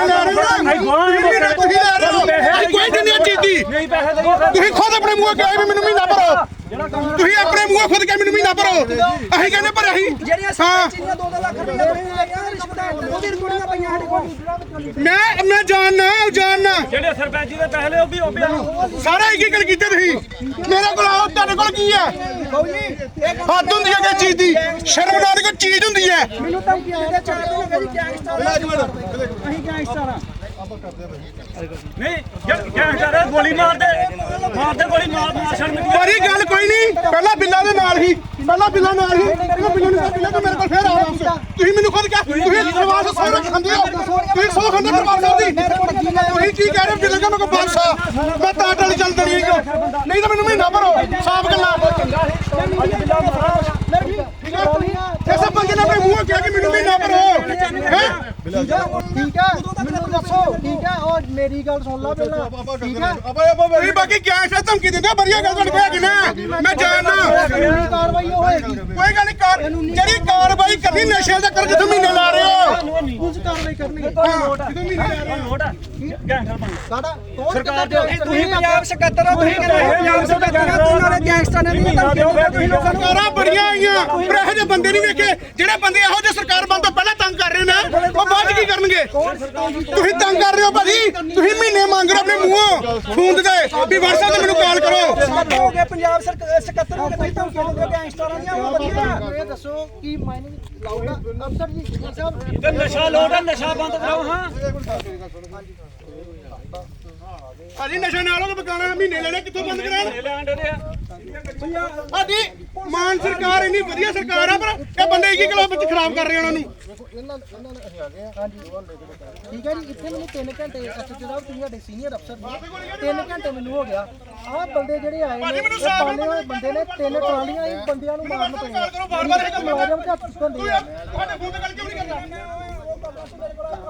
ਕੋਈ ਨਹੀਂ ਚੀਜ਼? ਦੀ ਨਹੀਂ ਪੈਸੇ ਦੇ ਫਿਰ ਤੁਸੀਂ ਖੁਦ ਆਪਣੇ ਮੂੰਹੋਂ ਕਹੇ ਵੀ ਮੈਨੂੰ ਮਹੀਨਾ ਭਰੋ। ਤੁਸੀਂ ਆਪਣੇ ਮੂੰਹੋਂ ਖੁਦ ਕਹੇ ਮੈਨੂੰ ਮਹੀਨਾ ਭਰੋ। ਅਸੀਂ ਕਹਿੰਦੇ ਪਰ ਅਸੀਂ। ਜਿਹੜੀਆਂ ਹਾਂ। ਚੀਜ਼ਾਂ 2 ਲੱਖ ਰੁਪਏ ਦੇ ਆਈਆਂ ਰਿਸ਼ਵਤਾਂ ਉਹਦੀ ਰਿਕਾਰਡਿੰਗਾਂ ਪਈਆਂ ਸਾਡੇ ਕੋਲ। ਮੈਂ ਮੈਂ ਜਾਣਨਾ ਜਾਣਨਾ। ਜਿਹੜੇ ਸਰਪੰਚ ਦੇ ਪੈਸੇ ਲਏ ਉਹ ਵੀ ਉਹ ਵੀ ਸਾਰਾ ਇੱਕ ਗੱਲ ਕੀਤੇ ਤੁਸੀਂ। ਮੇਰੇ ਕੋਲ ਆਓ ਤੁਹਾਡੇ ਕੋਲ ਕੀ ਹੈ? ਹੱਦ ਹੁੰਦੀ ਹੈ ਕਿ ਚੀਜ਼ ਦੀ ਸ਼ਰਮ ਨਾਲ ਕੋਈ ਚੀਜ਼ ਹੁੰਦੀ ਹੈ? ਮੈਨੂੰ ਧਮਕੀ ਦਿੰਦੇ ਚਾਰ ਦਿਨ ਹੋ ਗਏ ਜੀ ਗੈਂਗਸਟਰ ਅਸੀਂ ਗੈਂਗਸਟਰ ਆ। ਨਹੀਂ ਗੈਂਗਸਟਰ ਗੋਲੀ ਮਾਰਦੇ ਮਾਰਦੇ ਗੋਲੀ ਮਾਰ ਮਾਰ ਛੱਡਣ ਪਰ ਇਹ ਗੱਲ ਕੋਈ ਨਹੀਂ। ਪਹਿਲਾਂ ਬਿੱਲਾਂ ਦੇ ਨਾਲ ਹੀ। ਪਹਿਲਾਂ ਬਿੱਲਾਂ ਨਾਲ ਹੀ ਇਹਨਾਂ ਬਿੱਲਾਂ ਨੂੰ ਬਿੱਲਾਂ ਤੋਂ ਮੇਰੇ ਕੋਲ ਫੇਰ ਆ ਵਾਪਸ ਤੁਸੀਂ ਮੈਨੂੰ ਖੁਦ ਕਿਹਾ ਤੁਸੀਂ ਸਾਹਿਬ ਸੌ ਰੱਖ ਖਾਂਦੇ ਹੋ ਤੁਸੀਂ ਸੌ ਖਾਂਦੇ ਸਾਹਿਬ ਦੀ। ਤੁਸੀਂ ਕੀ ਕਹਿ ਰਹੇ ਹੋ? ਬਿੱਲਾਂ ਦਾ ਮੇਰੇ ਕੋਲ 500 ਮੈਂ ਤਾਂ ਟਲ ਚੱਲ ਦਣੀ ਨਹੀਂ ਤਾਂ ਮੈਨੂੰ ਮਹੀਨਾ ਭਰੋ। ਸਾਫ਼ ਗੱਲਾਂ ਐਸੇ ਬੰਦੇ ਨੇ ਆਪਣੇ ਮੂੰਹੋਂ ਕਿਹਾ ਕਿ ਮੈਨੂੰ ਮਹੀਨਾ ਭਰੋ। ਹੈ? ਠੀਕ ਹੈ। ਦੱਸੋ। ਠੀਕ ਹੈ ਉਹ ਮੇਰੀ ਗੱਲ ਸੁਣ ਲਾ ਪਹਿਲਾਂ। ਠੀਕ ਹੈ? ਤੁਸੀਂ ਬਾਕੀ ਗੈਸ ਹੈ? ਧਮਕੀ ਦਿੰਦੇ ਵਧੀਆ ਗੱਲ ਤੁਹਾਡੇ ਕੋਲ ਹੈਗੀ ਨਾ? ਮੈਂ ਜਾਣਦਾ। ਕਾਨੂੰਨੀ ਕਾਰਵਾਈ ਹੋਏਗੀ। ਕੋਈ ਗੱਲ ਨਹੀਂ ਕਾਰ ਜਿਹੜੀ ਕਾਰਵਾਈ ਕਰਨੀ ਨਸ਼ੇ ਦਾ ਕਰ ਕਿਥੋਂ ਮਹੀਨੇ ਲਾ ਰਹੇ ਹੋ। ਪੁਲਿਸ ਕਾਰਵਾਈ ਕਰਨੀ ਹੈ। ਕਿਥੋਂ ਮਹੀਨੇ ਲਾ ਰਹੇ ਹੋ। ਨੋਟ ਆ ਗੈਂਗਸਟਰ ਬਣ ਸਾਡਾ ਸਰਕਾਰ ਦੇ ਤੁਸੀਂ ਪੰਜਾਬ ਸਕੱਤਰ ਹੋ ਤੁਸੀਂ ਕਹਿੰਦੇ ਪੰਜਾਬ ਸਕੱਤਰ ਹੋ ਤੁਸੀਂ ਨਾਲੇ ਗੈਂਗਸਟਰ ਨੇ ਨਹੀਂ ਧਮਕੀ ਦਿੰਦੇ ਤੁਸੀਂ ਲੋਕਾਂ ਨੂੰ ਸਰਕਾਰਾਂ ਬੜੀਆਂ ਆਈਆਂ। ਜਿਹੇ ਬੰਦੇ ਨਹੀਂ ਵੇਖੇ। ਜਿਹੜੇ ਬੰਦੇ ਇਹੋ ਜਿਹੇ ਸਰਕਾਰ ਬੰਦ ਤੋਂ ਪਹਿਲਾਂ ਤੰਗ ਕਰ ਰਹੇ ਨੇ ਉਹ ਬਾਅਦ ਕੀ ਕਰਨਗੇ? ਤੁਸੀਂ ਤੰਗ ਕਰ ਰਹੇ ਹੋ ਭਾਜੀ। ਤੁਸੀਂ ਮਹੀਨੇ ਮੰਗ ਰਹੇ ਆਪਣੇ ਮੂੰਹੋਂ ਫੋਨ ਤੇ। ਵੀ WhatsApp ਤੇ ਮੈਨੂੰ ਕਾਲ ਕਰੋ। ਹੋ ਗਏ ਪੰਜਾਬ ਸਰਕਾਰ ਸਕੱਤਰ ਹੋ ਗਏ ਤੁਸੀਂ ਧਮਕੀ ਦਿੰਦੇ ਹੋ ਗੈਂਗਸਟਰਾਂ ਦੀਆਂ ਉਹ ਵਧੀਆ ਇਹ ਦੱਸੋ ਕੀ ਮਾਈਨਿੰਗ ਲਾਉਗਾ ਅਫਸਰ ਜੀ ਸਾਹਿਬ ਤੇ ਨਸ਼ਾ ਲੋੜ ਹੈ ਨਸ਼ਾ ਬੰਦ ਕਰਾਓ ਹਾਂ। ਭਾਜੀ ਨਸ਼ਾ ਨਾਲ ਉਹ ਬਕਾਣਾ ਮਹੀਨੇ ਲੈਣੇ ਕਿੱਥੋਂ ਬੰਦ ਕਰਾਉਣ? ਇਹ ਲੈਣ ਦੇ ਆ। ਸਾਡੀ ਮਾਨ ਸਰਕਾਰ ਇੰਨੀ ਵਧੀਆ ਸਰਕਾਰ ਆ ਪਰ ਇਹ ਬੰਦੇ ਕੀ ਕਲੋ ਵਿੱਚ ਖਰਾਬ ਕਰ ਰਹੇ ਉਹਨਾਂ ਨੂੰ। ਇਹਨਾਂ ਇਹਨਾਂ ਨੇ ਹੈਗੇ ਆ। ਹਾਂਜੀ। ਠੀਕ ਹੈ ਜੀ ਇੱਥੇ ਮੈਨੂੰ 3 ਘੰਟੇ ਐਸਐਚਓ ਸਾਹਿਬ ਤੁਸੀਂ ਸਾਡੇ ਸੀਨੀਅਰ ਅਫਸਰ ਨੇ 3 ਘੰਟੇ ਮੈਨੂੰ ਹੋ ਗਿਆ। ਆਹ ਬੰਦੇ ਜਿਹੜੇ ਆਏ ਨੇ ਮੈਨੂੰ ਇਹ ਸਾਫ਼ ਪਾਲੇ ਹੋਏ ਬੰਦੇ ਨੇ ਤਿੰਨ ਟਰਾਲੀਆਂ ਹੀ ਬੰਦਿਆਂ ਨੂੰ ਮਾਰਨ ਪਏ ਕਾਲ ਕਰੋ ਬਾਰ ਬਾਰ ਇਹ ਕੰਮ ਮੁਲਾਜ਼ਮ ਝੱਟ ਚੁੱਕਣਦੇ ਆ। ਤੁਹਾਡੇ ਫੋਨ ਤੇ ਗੱਲ ਕਿਉਂ ਨਹੀਂ ਕਰਦਾ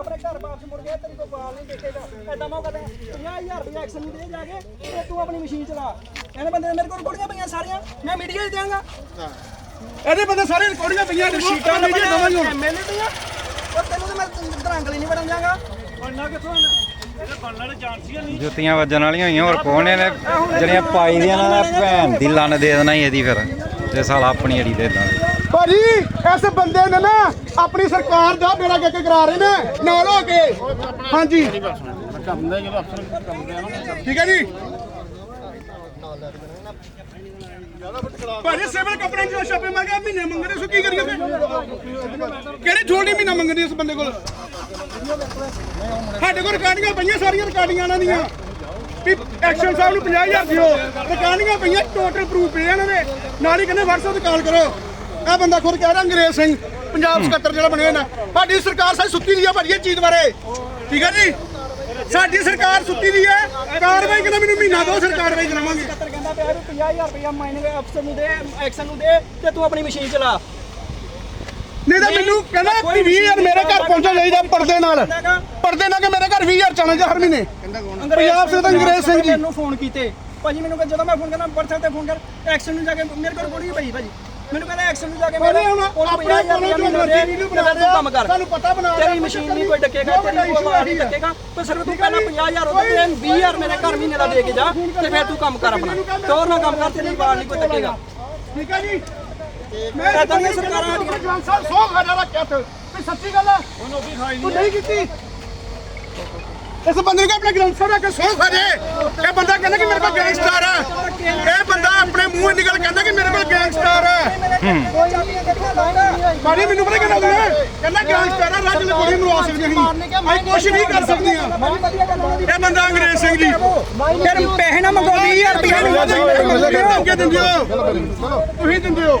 ਆਪਣੇ ਘਰ ਵਾਪਸ ਮੁੜ ਗਿਆ ਤੇਰੀ ਕੋਈ ਬਾਲ ਨਹੀਂ ਦੇਖੇਗਾ। ਐਦਾਂ ਮੈਂ ਕਹਿੰਦਾ 50000 ਰੁਪਏ ਐਕਸ਼ਨ ਨੂੰ ਦੇ ਜਾ ਕੇ ਤੇ ਤੂੰ ਆਪਣੀ ਮਸ਼ੀਨ ਚਲਾ। ਇਹਨੇ ਬੰਦੇ ਨੇ ਮੇਰੇ ਕੋਲ ਕੁੜੀਆਂ ਪਈਆਂ ਸਾਰੀਆਂ ਮੈਂ ਮੀਡੀਆ 'ਚ ਦਿਆਂਗਾ। ਇਹਦੇ ਬੰਦੇ ਸਾਰੇ ਰਿਕਾਰਡਿੰਗਾਂ ਪਈਆਂ ਨੇ ਸ਼ੀਟਾਂ ਨੇ ਜੀ ਦਵਾਂ ਨੂੰ ਐਮਐਲਏ ਦੀਆਂ ਉਹ ਤੈਨੂੰ ਤਾਂ ਮੈਂ ਦਰੰਗਲੀ ਨਹੀਂ ਵੜਨ ਦਿਆਂਗਾ। ਬਣਨਾ ਕਿੱਥੋਂ ਨਹੀਂ। ਜੁੱਤੀਆਂ ਵੱਜਣ ਵਾਲੀਆਂ ਹੋਈਆਂ ਹੋਰ ਕੋਣ ਨੇ ਜਿਹੜੀਆਂ ਪਾਈ ਦੀਆਂ ਨਾ ਭੈਣ ਦੀ ਲੰਨ ਦੇ ਦੇਣਾ ਹੀ ਇਹਦੀ ਫਿਰ। ਜੇ ਸਾਲਾ ਆਪਣੀ ਅੜੀ ਦੇ ਇਦਾਂ ਭਾਜੀ ਇਸ ਬੰਦੇ ਨੇ ਨਾ ਆਪਣੀ ਸਰਕਾਰ ਦਾ ਬੇੜਾ ਕੇ ਕਰਾ ਰਹੇ ਨੇ ਨਾਲ ਹੋ ਕੇ। ਹਾਂਜੀ। ਠੀਕ ਹੈ ਜੀ। ਭਾਜੀ ਸਿਵਲ ਕੱਪੜੇ ਚ ਛਾਪੇ ਮੰਗੇ ਮਹੀਨੇ ਮੰਗਦੇ ਸੋ, ਕੀ ਕਰੀਏ ਫਿਰ? ਕਿਹੜੀ ਥੋੜੀ ਮਹੀਨਾ ਮੰਗਦੇ ਇਸ ਬੰਦੇ ਕੋਲ? ਸਾਡੇ ਕੋਲ ਰਿਕਾਰਡਿੰਗਾਂ ਪਈਆਂ ਸਾਰੀਆਂ ਰਿਕਾਰਡਿੰਗਾਂ ਇਹਨਾਂ ਦੀਆਂ ਵੀ ਐਕਸ਼ਨ ਸਾਹਿਬ ਨੂੰ 50000 ਦਿਓ। ਰਿਕਾਰਡਿੰਗਾਂ ਪਈਆਂ ਟੋਟਲ ਪ੍ਰੂਫ ਪਏ ਇਹਨਾਂ ਦੇ। ਨਾਲ ਹੀ ਕਹਿੰਦੇ, WhatsApp ਤੇ ਕਾਲ ਕਰੋ। ਇਹ ਬੰਦਾ ਖੁਦ ਕਹਿ ਰਿਹਾ, ਅੰਗਰੇਜ਼ ਸਿੰਘ, ਪੰਜਾਬ ਸਕੱਤਰ ਜਿਹੜਾ ਬਣਿਆ ਨਾ। ਸਾਡੀ ਸਰਕਾਰ ਸਾਰੀ ਸੁੱਤੀ ਦੀ ਆ ਭਾਜੀ ਇਹ ਚੀਜ਼ ਬਾਰੇ। ਠੀਕ ਹੈ ਜੀ? ਸਾਡੀ ਸਰਕਾਰ ਸੁੱਤੀ ਦੀ ਹੈ। ਕਾਰਵਾਈ ਕਹਿੰਦਾ ਮੈਨੂੰ ਮਹੀਨਾ ਦੋ ਸਰਕਾਰ ਕਾਰਵਾਈ ਕਰਾਵਾਂਗੇ। ਸਕੱਤਰ ਕਹਿੰਦਾ ਪਿਆ ਵੀ 50000 ਰੁਪਏ ਮਾਈਨਿੰਗ ਅਫਸਰ ਨੂੰ ਦੇ ਐਕਸ਼ਨ ਨੂੰ ਦੇ ਤੇ ਤੂੰ ਆਪਣੀ ਮਸ਼ੀਨ ਚਲਾ। ਨਹੀਂ ਤਾਂ ਮੈਨੂੰ ਕਹਿੰਦਾ ਵੀ 20000 ਮੇਰੇ ਘਰ ਪਹੁੰਚਾ ਚਾਹੀਦਾ ਪਰਦੇ ਨਾਲ। ਪਰਦੇ ਨਾਲ ਕਿ ਮੇਰੇ ਘਰ 20000 ਚਾਣਾ ਚਾਹੀਦਾ ਹਰ ਮਹੀਨੇ। ਪੰਜਾਬ ਸੇ ਤਾਂ ਅੰਗਰੇਜ਼ ਸਿੰਘ ਜੀ। ਮੈਨੂੰ ਫੋਨ ਕੀਤੇ। ਭਾਜੀ ਮੈਨੂੰ ਕਹਿੰਦਾ ਜਦੋਂ ਮੈਂ ਫੋਨ ਕਰਨਾ WhatsApp ਤੇ ਫੋਨ ਕਰ ਐਕਸ਼ਨ ਨੂੰ ਜਾ ਕੇ ਮੇਰੇ ਕੋਲ ਕੋੜੀ ਪਈ ਭਾਜੀ। ਮੈਨੂੰ ਕਹਿੰਦਾ ਐਕਸ਼ਨ ਨੂੰ ਜਾ ਕੇ ਉਹਨੂੰ ਆਪਣੇ 50,000 ਕੋਲੋਂ ਜੋ ਮਰਜ਼ੀ ਦੇ, ਵੀਡੀਓ ਤੇ ਬਣਾ ਤੂੰ ਕੰਮ ਕਰ। ਸਾਨੂੰ ਪਤਾ ਬਣਾ ਤੇਰੀ ਮਸ਼ੀਨ ਨਹੀਂ ਕੋਈ ਡੱਕੇਗਾ ਤੇਰੀ ਕੋਈ ਮਾਰ ਨਹੀਂ ਡੱਕੇਗਾ। ਪਰ ਸਿਰਫ ਤੂੰ ਪਹਿਲਾਂ 50000 ਉਹਦੇ ਤੇ 20000 ਮੇਰੇ ਘਰ ਮਹੀਨੇ ਦਾ ਦੇ ਕੇ ਜਾ ਤੇ ਫਿਰ ਤੂੰ ਕੰਮ ਕਰ ਆਪਣਾ। ਟੋਰ ਨਾਲ ਕੰਮ ਕਰ ਤੇਰੀ ਬਾਲ ਨਹੀਂ ਕੋਈ ਡੱਕੇਗਾ। ਠੀਕ ਹੈ ਜੀ। ਮੈਂ ਏਦਾਂ ਦੀਆਂ ਸਰਕਾਰਾਂ ਸਾਡੀਆਂ। ਜਵਾਨ ਸਾਹਿਬ ਸੌ ਖਾਣਾ ਰੱਖਿਆ ਤੇ? ਵੀ ਸੱਚੀ ਗੱਲ ਆ ਤੂੰ ਨਹੀਂ ਕੀਤੀ? ਇਸ ਬੰਦੇ ਨੂੰ ਕਿ ਆਪਣੇ ਗ੍ਰੰਥ ਸਾਹਿਬ ਰੱਖ ਸੌ। ਖਾ ਜੇ ਇਹ ਬੰਦਾ ਕਹਿੰਦਾ ਕਿ ਮੇਰੇ ਕੋਲ ਗੈਂਗਸਟਰ ਹੈ ਇਹ ਬੰਦਾ ਆਪਣੇ ਮੂੰਹੋਂ ਨਿਕਲ ਕਹਿੰਦਾ ਕਿ ਮੇਰੇ ਕੋਲ ਗੈਂਗਸਟਰ ਲਾਉਂਦਾ ਬਾਜੀ ਮੈਨੂੰ ਪਤਾ ਕਹਿੰਦਾ ਉਹਨੇ ਕਹਿੰਦਾ ਗੈਂਗਸਟਰ ਹੈ ਰਾਜ ਲਗੋੜੀ ਮਰਵਾ ਸਕਦੇ ਅਸੀਂ ਅਸੀਂ ਕੁਝ ਨਹੀਂ ਕਰ ਮੈਂ ਗੱਲ ਹੋਣੀ ਇਹ ਬੰਦਾ ਅੰਗਰੇਜ਼ ਸਿੰਘ ਜੀ। ਫਿਰ ਪੈਸੇ ਨਾ ਮੰਗੋ 20000 ਰੁਪਏ ਧਮਕੀ ਦਿੰਦੇ ਹੋ ਤੁਸੀਂ ਦਿੰਦੇ ਹੋ।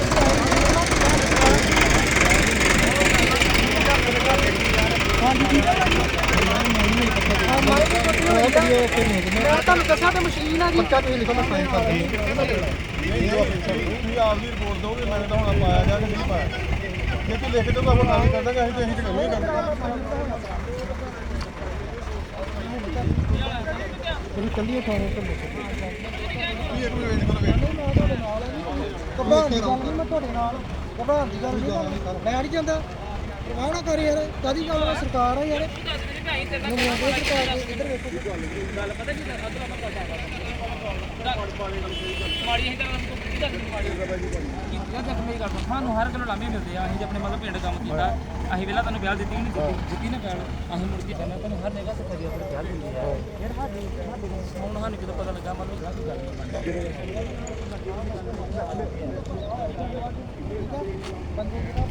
ਮੈਂ ਤੁਹਾਨੂੰ ਦੱਸਾਂ ਤੇ ਮਸ਼ੀਨ ਆ ਜੀ। ਪੱਕਾ ਤੁਸੀਂ ਲਿਖੋ ਮੈਂ ਸਾਈਨ ਕਰ ਦਿੰਦੀ। ਆਪਦੀ ਰਿਪੋਰਟ ਦੋਗੇ ਮੈਂ ਤਾਂ ਹੁਣ ਪਾਇਆ ਜਾਂ ਨਹੀਂ ਪਾਇਆ। ਜੇ ਤੂੰ ਲਿਖ ਦੋਗਾ ਹੁਣ ਨਾਲ ਕਰ ਦਾਂਗੇ ਅਸੀਂ ਤੇ ਅਸੀਂ ਤੇ ਕਰਨੀ ਕਰਨੀ ਤੁਸੀਂ ਇੱਕ ਮਿੰਟ ਵੇਟ ਕਰੋ ਵੇਟ ਘਬਰਾਉਣ ਦੀ ਗੱਲ ਨਹੀਂ ਮੈਂ ਤੁਹਾਡੇ ਨਾਲ। ਘਬਰਾਉਣ ਦੀ ਗੱਲ ਨਹੀਂ ਮੈਂ ਨਹੀਂ ਜਾਂਦਾ। ਪਰਵਾਹ ਨਾ ਕਰ ਯਾਰ ਕਾਦੀ ਗੱਲ ਆ? ਸਰਕਾਰ ਆ ਯਾਰ। ਆਉਂਦੇ ਸਰਕਾਰ ਦੇ ਇੱਧਰ ਵੇਖੋ ਸਾਨੂੰ ਹਰ ਕਿਲੋ ਲਾਮੇ ਮਿਲਦੇ ਆ ਅਸੀਂ ਜੇ ਆਪਣੇ ਮਤਲਬ ਪਿੰਡ ਕੰਮ ਕੀਤਾ ਅਸੀਂ ਵੇਲਾ ਤੁਹਾਨੂੰ ਵਿਆਹ ਦਿੱਤੀ ਨਹੀਂ ਦਿੱਤੀ ਦਿੱਤੀ ਨਾ ਪੈਣ ਅਸੀਂ ਮੁੜ ਕੇ ਤੁਹਾਨੂੰ ਹਰ ਜਗ੍ਹਾ ਸਿੱਖਿਆ ਆਪਣੇ ਵਿਆਹ ਦਿੰਦੇ ਆ। ਫਿਰ ਸਾਡੀ ਸਾਡੀ ਹੁਣ ਸਾਨੂੰ ਕਿਦੋਂ ਪਤਾ ਲੱਗਾ ਮਤਲਬ ਗਲਤ ਗੱਲ ਨਹੀਂ ਬਣਦੀ। ਆ ਇੱਧਰ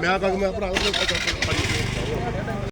ਮੈਂ ਉੱਥੇ ਮੈਂ ਭਰਾ ਵਾਂ